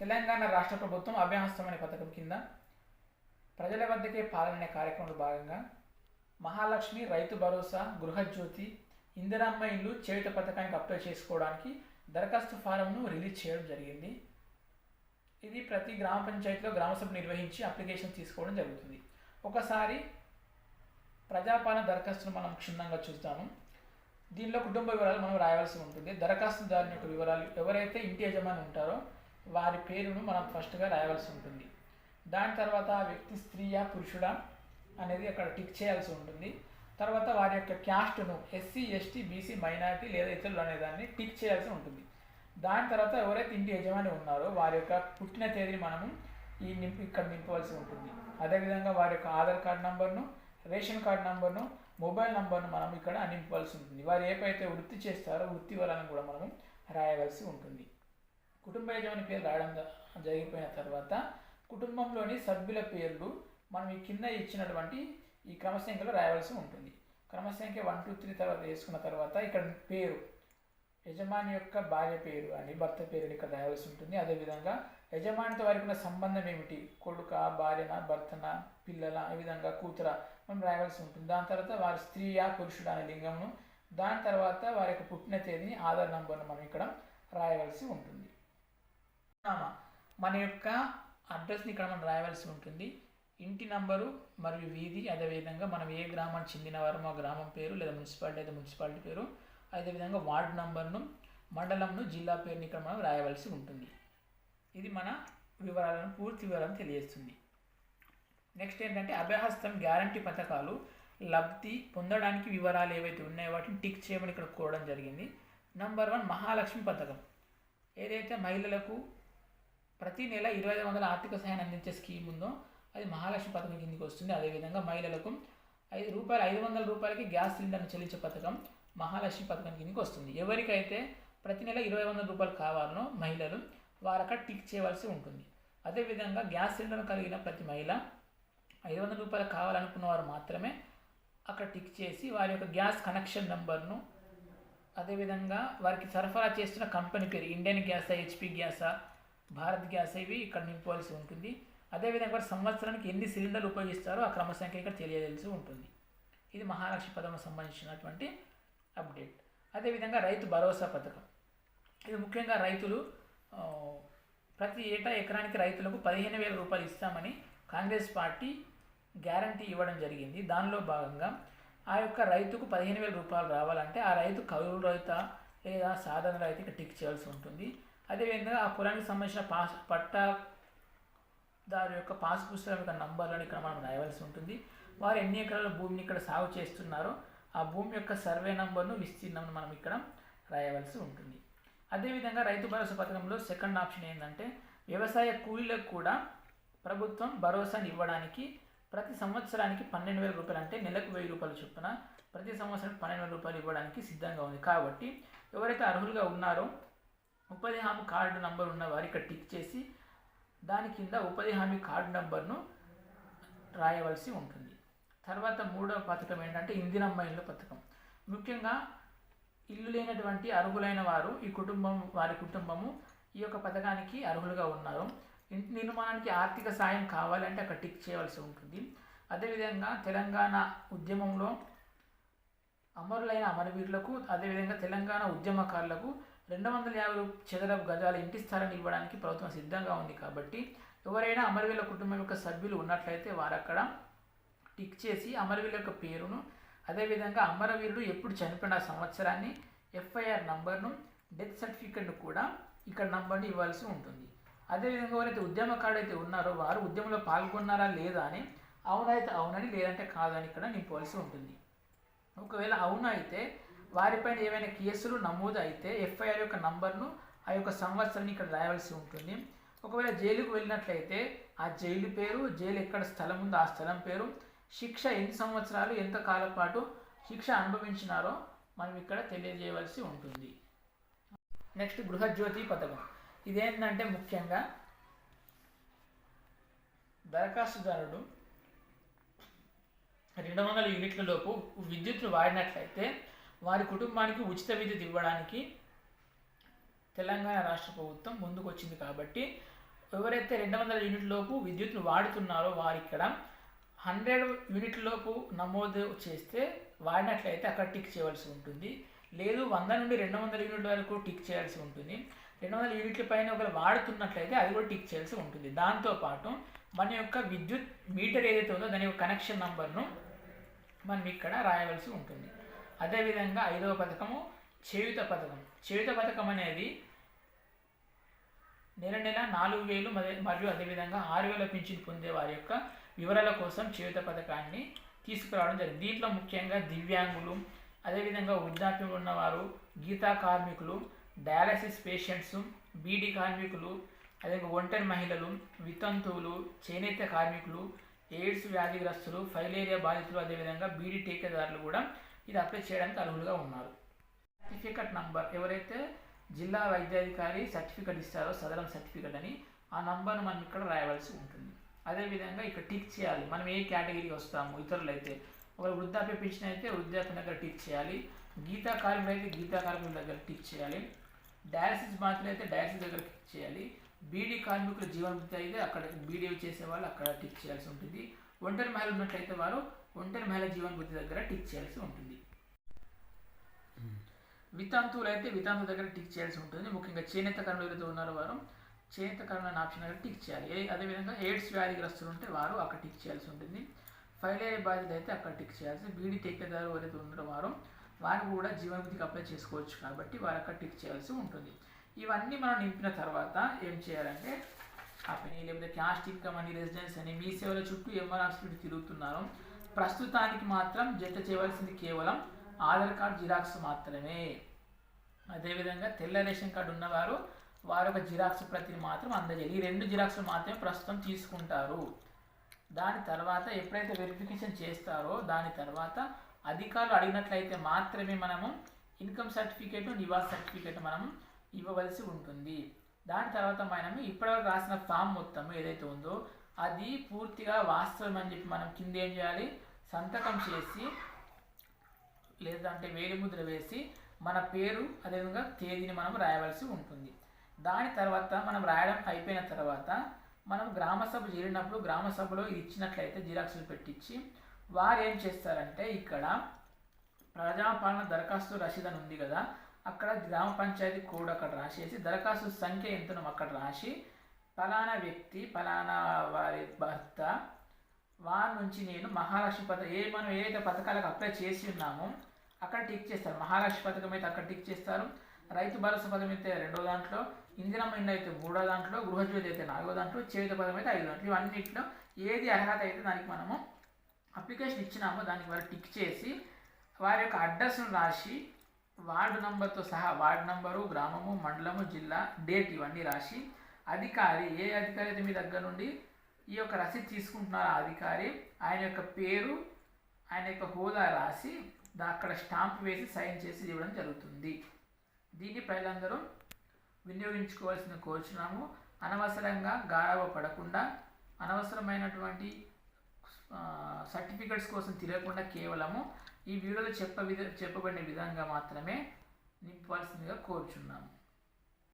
తెలంగాణ రాష్ట్ర ప్రభుత్వం అభ్యహస్తం అనే పథకం కింద ప్రజల వద్దకే పాలనే కార్యక్రమంలో భాగంగా మహాలక్ష్మి రైతు భరోసా గృహజ్యోతి ఇందిరమ్మ ఇల్లు చేయుత పథకానికి అప్లై చేసుకోవడానికి దరఖాస్తు ఫారంను రిలీజ్ చేయడం జరిగింది. ఇది ప్రతి గ్రామ పంచాయతీలో గ్రామసభ నిర్వహించి అప్లికేషన్ తీసుకోవడం జరుగుతుంది. ఒకసారి ప్రజాపాలన దరఖాస్తును మనం క్షుణ్ణంగా చూస్తాము. దీనిలో కుటుంబ వివరాలు మనం రాయవలసి ఉంటుంది. దరఖాస్తుదారుని యొక్క వివరాలు ఎవరైతే ఇంటి యజమాని ఉంటారో వారి పేరును మనం ఫస్ట్గా రాయవలసి ఉంటుంది. దాని తర్వాత ఆ వ్యక్తి స్త్రీయా పురుషుడా అనేది అక్కడ టిక్ చేయాల్సి ఉంటుంది. తర్వాత వారి యొక్క క్యాస్ట్ను ఎస్సీ ఎస్టీ బీసీ మైనారిటీ లేదా ఇతరులు అనే దాన్ని టిక్ చేయాల్సి ఉంటుంది. దాని తర్వాత ఎవరైతే ఇంటి యజమాని ఉన్నారో వారి యొక్క పుట్టిన తేదీని మనము ఈ నింపు ఇక్కడ నింపవలసి ఉంటుంది. అదేవిధంగా వారి యొక్క ఆధార్ కార్డ్ నంబర్ను రేషన్ కార్డు నంబర్ను మొబైల్ నంబర్ను మనం ఇక్కడ నింపవలసి ఉంటుంది. వారు ఏపైతే వృత్తి చేస్తారో వృత్తి వివరాలను కూడా మనము రాయవలసి ఉంటుంది. కుటుంబ యజమాని పేరు రాయడం జరిగిపోయిన తర్వాత కుటుంబంలోని సభ్యుల పేర్లు మనం ఈ కింద ఇచ్చినటువంటి ఈ క్రమసంఖ్యలో రాయవలసి ఉంటుంది. క్రమసంఖ్య వన్ టూ త్రీ తర్వాత వేసుకున్న తర్వాత ఇక్కడ పేరు యజమాని యొక్క భార్య పేరు అని భర్త పేరు ఇక్కడ రాయవలసి ఉంటుంది. అదేవిధంగా యజమానితో వారికి ఉన్న సంబంధం ఏమిటి? కొడుక భార్యన భర్తన పిల్లల ఈ విధంగా కూతుర మనం రాయవలసి ఉంటుంది. దాని తర్వాత వారి స్త్రీయా పురుషుడు అనే లింగమును దాని తర్వాత వారి యొక్క పుట్టిన తేదీని ఆధార్ నంబర్ను మనం ఇక్కడ రాయవలసి ఉంటుంది. మన యొక్క అడ్రస్ని ఇక్కడ మనం రాయవలసి ఉంటుంది. ఇంటి నంబరు మరియు వీధి అదేవిధంగా మనం ఏ గ్రామానికి చెందినవారో ఆ గ్రామం పేరు లేదా మున్సిపాలిటీ అయితే మున్సిపాలిటీ పేరు అదేవిధంగా వార్డు నంబర్ను మండలంను జిల్లా పేరుని ఇక్కడ మనం రాయవలసి ఉంటుంది. ఇది మన వివరాలను పూర్తి వివరాలను తెలియజేస్తుంది. నెక్స్ట్ ఏంటంటే అభయహస్తం గ్యారంటీ పథకాలు లబ్ధి పొందడానికి వివరాలు ఏవైతే ఉన్నాయో వాటిని టిక్ చేయమని ఇక్కడ కోవడం జరిగింది. నంబర్ వన్ మహాలక్ష్మి పథకం. ఏదైతే మహిళలకు ప్రతి నెల ఇరవై ఐదు వందల ఆర్థిక సహాయాన్ని అందించే స్కీమ్ ఉందో అది మహాలక్ష్మి పథకం కిందకి వస్తుంది. అదేవిధంగా మహిళలకు ఐదు రూపాయలు ఐదు వందల రూపాయలకి గ్యాస్ సిలిండర్ను చెల్లించే పథకం మహాలక్ష్మి పథకం కిందకి వస్తుంది. ఎవరికైతే ప్రతి నెల ఇరవై వందల రూపాయలు కావాలనో మహిళలు వారక్కడ టిక్ చేయవలసి ఉంటుంది. అదేవిధంగా గ్యాస్ సిలిండర్ కలిగిన ప్రతి మహిళ ఐదు వందల రూపాయలు కావాలనుకున్న వారు మాత్రమే అక్కడ టిక్ చేసి వారి యొక్క గ్యాస్ కనెక్షన్ నెంబర్ను అదేవిధంగా వారికి సరఫరా చేస్తున్న కంపెనీ పేరు ఇండియన్ గ్యాసా హెచ్పి గ్యాసా భారత్ గ్యాస్ ఇవి ఇక్కడ నింపవలసి ఉంటుంది. అదేవిధంగా సంవత్సరానికి ఎన్ని సిలిండర్లు ఉపయోగిస్తారో ఆ క్రమ సంఖ్య ఇక్కడ తెలియజేయాల్సి ఉంటుంది. ఇది మహాలక్ష్మి పథకం సంబంధించినటువంటి అప్డేట్. అదేవిధంగా రైతు భరోసా పథకం. ఇది ముఖ్యంగా రైతులు ప్రతి ఏటా ఎకరానికి రైతులకు పదిహేను వేల రూపాయలు ఇస్తామని కాంగ్రెస్ పార్టీ గ్యారంటీ ఇవ్వడం జరిగింది. దానిలో భాగంగా ఆ యొక్క రైతుకు పదిహేను వేల రూపాయలు రావాలంటే ఆ రైతు కౌలు రైత లేదా సాధారణ రైతుకి టిక్ చేయాల్సి ఉంటుంది. అదేవిధంగా ఆ పొలానికి సంబంధించిన పాస్ పట్టా దారి యొక్క పాస్ పుస్తకం యొక్క నంబర్లను ఇక్కడ మనం రాయవలసి ఉంటుంది. వారు ఎన్ని ఎకరాల భూమిని ఇక్కడ సాగు చేస్తున్నారో ఆ భూమి యొక్క సర్వే నంబర్ను విస్తీర్ణంను మనం ఇక్కడ రాయవలసి ఉంటుంది. అదేవిధంగా రైతు భరోసా పథకంలో సెకండ్ ఆప్షన్ ఏంటంటే వ్యవసాయ కూలీలకు కూడా ప్రభుత్వం భరోసాని ఇవ్వడానికి ప్రతి సంవత్సరానికి పన్నెండు వేల రూపాయలు అంటే నెలకు వెయ్యి రూపాయలు చొప్పున ప్రతి సంవత్సరం పన్నెండు వేల రూపాయలు ఇవ్వడానికి సిద్ధంగా ఉంది. కాబట్టి ఎవరైతే అర్హులుగా ఉన్నారో ఉపాధి హామీ కార్డు నంబర్ ఉన్న వారు ఇక్కడ టిక్ చేసి దాని కింద ఉపాధి హామీ కార్డు నంబర్ను రాయవలసి ఉంటుంది. తర్వాత మూడవ పథకం ఏంటంటే ఇందిరమ్మ ఇల్లు పథకం. ముఖ్యంగా ఇల్లు లేనటువంటి అర్హులైన వారు ఈ కుటుంబం వారి కుటుంబము ఈ యొక్క పథకానికి అర్హులుగా ఉన్నారు. ఇంటి నిర్మాణానికి ఆర్థిక సాయం కావాలంటే అక్కడ టిక్ చేయవలసి ఉంటుంది. అదేవిధంగా తెలంగాణ ఉద్యమంలో అమరులైన అమరవీరులకు అదేవిధంగా తెలంగాణ ఉద్యమకారులకు రెండు వందల యాభై చదరపు గజాల ఇంటి స్థలాన్ని ఇవ్వడానికి ప్రభుత్వం సిద్ధంగా ఉంది కాబట్టి ఎవరైనా అమరవీరుల కుటుంబం యొక్క సభ్యులు ఉన్నట్లయితే వారు అక్కడ టిక్ చేసి అమరవీరుల యొక్క పేరును అదేవిధంగా అమరవీరుడు ఎప్పుడు చనిపోయిన సంవత్సరాన్ని ఎఫ్ఐఆర్ నంబర్ను డెత్ సర్టిఫికెట్ను కూడా ఇక్కడ నంబర్ని ఇవ్వాల్సి ఉంటుంది. అదేవిధంగా ఎవరైతే ఉద్యమకారుడు అయితే ఉన్నారో వారు ఉద్యమంలో పాల్గొన్నారా లేదా అని అవునైతే అవునని లేదంటే కాదని ఇక్కడ నింపవలసి ఉంటుంది. ఒకవేళ అవును అయితే వారిపైన ఏవైనా కేసులు నమోదు అయితే ఎఫ్ఐఆర్ యొక్క నంబర్ను ఆ యొక్క సంవత్సరాన్ని ఇక్కడ రాయవలసి ఉంటుంది. ఒకవేళ జైలుకు వెళ్ళినట్లయితే ఆ జైలు పేరు జైలు ఎక్కడ స్థలం ఉందో ఆ స్థలం పేరు శిక్ష ఎన్ని సంవత్సరాలు ఎంత కాలం పాటు శిక్ష అనుభవించినారో మనం ఇక్కడ తెలియజేయవలసి ఉంటుంది. నెక్స్ట్ గృహజ్యోతి పథకం. ఇదేంటంటే ముఖ్యంగా దరఖాస్తుదారుడు రెండు వందల యూనిట్లలోపు విద్యుత్ను వాడినట్లయితే వారి కుటుంబానికి ఉచిత విద్యుత్ ఇవ్వడానికి తెలంగాణ రాష్ట్ర ప్రభుత్వం ముందుకొచ్చింది కాబట్టి ఎవరైతే రెండు వందల యూనిట్లోపు విద్యుత్ను వాడుతున్నారో వారు ఇక్కడ హండ్రెడ్ యూనిట్లోపు నమోదు చేస్తే వాడినట్లయితే అక్కడ టిక్ చేయవలసి ఉంటుంది. లేదు వంద నుండి రెండు వందల యూనిట్ల వరకు టిక్ చేయాల్సి ఉంటుంది. రెండు వందల యూనిట్ల పైన ఒకరు వాడుతున్నట్లయితే అది కూడా టిక్ చేయాల్సి ఉంటుంది. దాంతోపాటు మన యొక్క విద్యుత్ మీటర్ ఏదైతే ఉందో దాని యొక్క కనెక్షన్ నంబర్ను మనం ఇక్కడ రాయవలసి ఉంటుంది. అదేవిధంగా ఐదవ పథకము చేయుత పథకం. చేయుత పథకం అనేది నెల నెల నాలుగు వేలు మరియు అదేవిధంగా ఆరు వేల పింఛన్ పొందే వారి యొక్క వివరాల కోసం చేయుత పథకాన్ని తీసుకురావడం జరిగింది. దీంట్లో ముఖ్యంగా దివ్యాంగులు అదేవిధంగా వృద్ధాప్యం ఉన్నవారు గీతా కార్మికులు డయాలసిస్ పేషెంట్స్ బీడీ కార్మికులు అదేవిధంగా ఒంటరి మహిళలు వితంతువులు చేనేత కార్మికులు ఎయిడ్స్ వ్యాధిగ్రస్తులు ఫైలేరియా బాధితులు అదేవిధంగా బీడీ టీకేదారులు కూడా ఇది అప్లై చేయడానికి అర్హులుగా ఉన్నారు. సర్టిఫికెట్ నంబర్ ఎవరైతే జిల్లా వైద్యాధికారి సర్టిఫికెట్ ఇస్తారో సదరం సర్టిఫికెట్ అని ఆ నంబర్ను మనం ఇక్కడ రాయవలసి ఉంటుంది. అదేవిధంగా ఇక్కడ టిక్ చేయాలి. మనం ఏ కేటగిరీకి వస్తాము? ఇతరులు అయితే ఒక వృద్ధాప్య పెన్షన్ అయితే వృద్ధాప్యం దగ్గర టిక్ చేయాలి. గీతా కార్మికులు అయితే గీతా కార్మికుల దగ్గర టిక్ చేయాలి. డయాలసిస్ బాధితులు అయితే డయాలసిస్ దగ్గర టిక్ చేయాలి. బీడీ కార్మికుల జీవనభృతి అయితే అక్కడ బీడీ చేసే వాళ్ళు అక్కడ టిక్ చేయాల్సి ఉంటుంది. ఒంటరి మహిళ ఉన్నట్లయితే వారు ఒంటరి మహిళ జీవన బుద్ధి దగ్గర టిక్ చేయాల్సి ఉంటుంది. వితంతువులు అయితే వితంతు దగ్గర టిక్ చేయాల్సి ఉంటుంది. ముఖ్యంగా చేనేత కర్మలు ఎవరైతే ఉన్నారో వారు చేనేత కర్మలు ఆప్షన్ దగ్గర టిక్ చేయాలి. అదేవిధంగా ఎయిడ్స్ వ్యాధిగ్రస్తులు ఉంటే వారు అక్కడ టిక్ చేయాల్సి ఉంటుంది. ఫైలేరియా బాధితులు అయితే అక్కడ టిక్ చేయాల్సి బీడీ టెక్కేదారు ఎవరైతే ఉన్నారో వారు వారు కూడా జీవనభృతికి అప్లై చేసుకోవచ్చు కాబట్టి వారు అక్కడ టిక్ చేయాల్సి ఉంటుంది. ఇవన్నీ మనం నింపిన తర్వాత ఏం చేయాలంటే కంపెనీ లేకపోతే క్యాస్ట్ ఇన్కమ్ అని రెసిడెన్స్ అని మీ సేవల చుట్టూ ఎంఆర్ఆర్స్ చుట్టూ తిరుగుతున్నారు ప్రస్తుతానికి మాత్రం జత చేయవలసింది కేవలం ఆధార్ కార్డు జిరాక్స్ మాత్రమే. అదేవిధంగా తెల్ల రేషన్ కార్డు ఉన్నవారు వారు ఒక జిరాక్స్ ప్రతిని మాత్రం అందజేయాలి. ఈ రెండు జిరాక్స్లు మాత్రమే ప్రస్తుతం తీసుకుంటారు. దాని తర్వాత ఎప్పుడైతే వెరిఫికేషన్ చేస్తారో దాని తర్వాత అధికారులు అడిగినట్లయితే మాత్రమే మనము ఇన్కమ్ సర్టిఫికేట్ నివాస్ సర్టిఫికేట్ మనం ఇవ్వవలసి ఉంటుంది. దాని తర్వాత మనం ఇప్పటివరకు రాసిన ఫామ్ మొత్తం ఏదైతే ఉందో అది పూర్తిగా వాస్తవం అని చెప్పి మనం కింద ఏం చేయాలి? సంతకం చేసి లేదంటే వేలిముద్ర వేసి మన పేరు అదేవిధంగా తేదీని మనం రాయవలసి ఉంటుంది. దాని తర్వాత మనం రాయడం అయిపోయిన తర్వాత మనం గ్రామ సభ చేరినప్పుడు గ్రామ సభలో ఇచ్చినట్లయితే జిరాక్సులు పెట్టించి వారు ఏం చేస్తారంటే ఇక్కడ ప్రజాపాలన దరఖాస్తు రసీదు అని ఉంది కదా అక్కడ గ్రామ పంచాయతీ కోడ్ అక్కడ రాసేసి దరఖాస్తు సంఖ్య ఎంతనో అక్కడ రాసి ఫలానా వ్యక్తి ఫలానా వారి భర్త వారి నుంచి నేను మహాలక్ష్మి పథకం ఏ మనం ఏదైతే పథకాలకు అప్లై చేసి ఉన్నామో అక్కడ టిక్ చేస్తారు. మహాలక్ష్మి పథకం అయితే అక్కడ టిక్ చేస్తారు. రైతు భరోసా పథకం అయితే రెండో దాంట్లో ఇందిరమ్మ ఇండ్ అయితే మూడో దాంట్లో గృహజ్యోతి అయితే నాలుగో దాంట్లో చేయుత పథకం అయితే ఐదో దాంట్లో. ఇవన్నింటిలో ఏది అర్హత అయితే దానికి మనము అప్లికేషన్ ఇచ్చినామో దానికి వారు టిక్ చేసి వారి యొక్క అడ్రస్ను రాసి వార్డు నంబర్తో సహా వార్డు నంబరు గ్రామము మండలము జిల్లా డేట్ ఇవన్నీ రాసి అధికారి ఏ అధికారి అయితే మీ దగ్గర నుండి ఈ యొక్క రసీదు తీసుకుంటున్నారో ఆ అధికారి ఆయన యొక్క పేరు ఆయన యొక్క హోదా రాసి అక్కడ స్టాంప్ వేసి సైన్ చేసి ఇవ్వడం జరుగుతుంది. దీన్ని ప్రజలందరూ వినియోగించుకోవాల్సిన కోరుచున్నాము. అనవసరంగా గారవ పడకుండా అనవసరమైనటువంటి సర్టిఫికెట్స్ కోసం తిరగకుండా కేవలము ఈ వీడియోలో చెప్ప విధ చెప్పబడిన విధంగా మాత్రమే నింపవలసిందిగా కోరుచున్నాము.